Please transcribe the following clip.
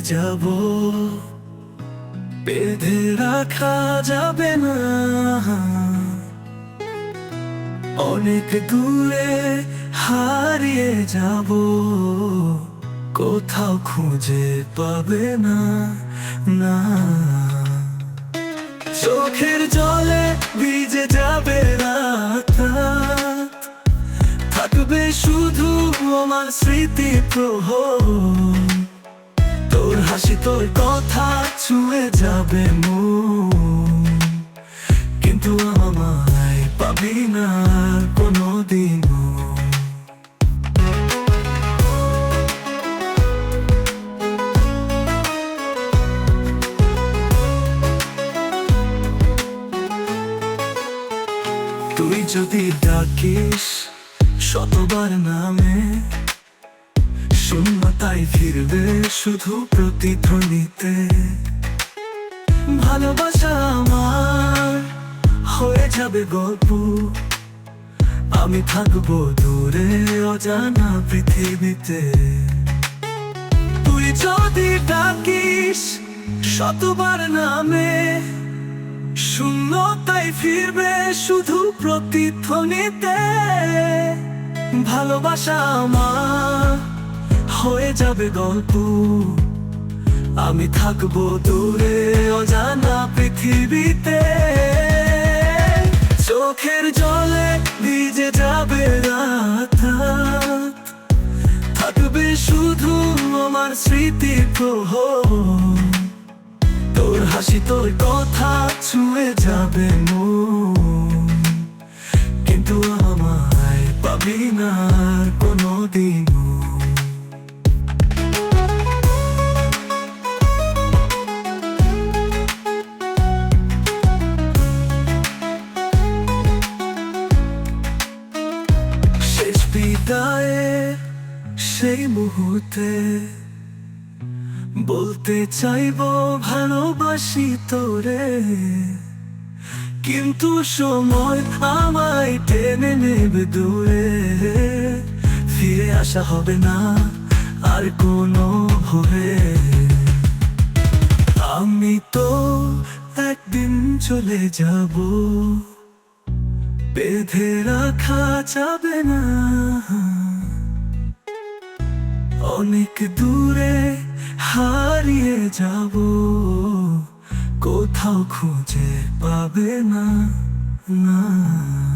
যাব। বেঁধে রাখা যাবে না। অনেক দূরে হারিয়ে যাব। কোথাও খুঁজে পাবে না না। চোখের জলে ভিজে যাবে। থাকবে শুধু আমার স্মৃতি প্রহর। তোর হাসি, তোর কথা ছুঁয়ে যাবে মন। কিন্তু আমায় পাবি না কোনো দিনও তুই যদি ডাকিস শতবার নামে। শূন্যতাই ফিরবে শুধু প্রতিধ্বনিতে। ভালোবাসা আমার হয়ে যাবে গল্প। আমি থাকব দূরে অজানা পৃথিবীতে। তুই যদি ডাকিস শতবার নামে শূন্যতাই ফিরবে শুধু প্রতিধ্বনিতে। ভালোবাসা আমার হয়ে যাবে গল্প। আমি থাকব দূরে অজানা পৃথিবীতে। চোখের জলে ভিজে যাবে রাত। থাকবে শুধু আমার স্মৃতি তোর হাসি, তোর কথা ছুঁয়ে যাবে মন। কিন্তু আমায় পাবি না কোনো দিনও শেষ বিদায়ে সেই মুহূর্তে বলতে চাইব ভালোবাসি তোরে। কিন্তু সময় আমায় টেনে নেবে দূরে। ফিরে আসা হবে না আর কোনো ভোরে। আমি তো একদিন চলে যাব। বেঁধে রাখা যাবে না। অনেক দূরে যাব কোথাও খুঁজে পাবে না না।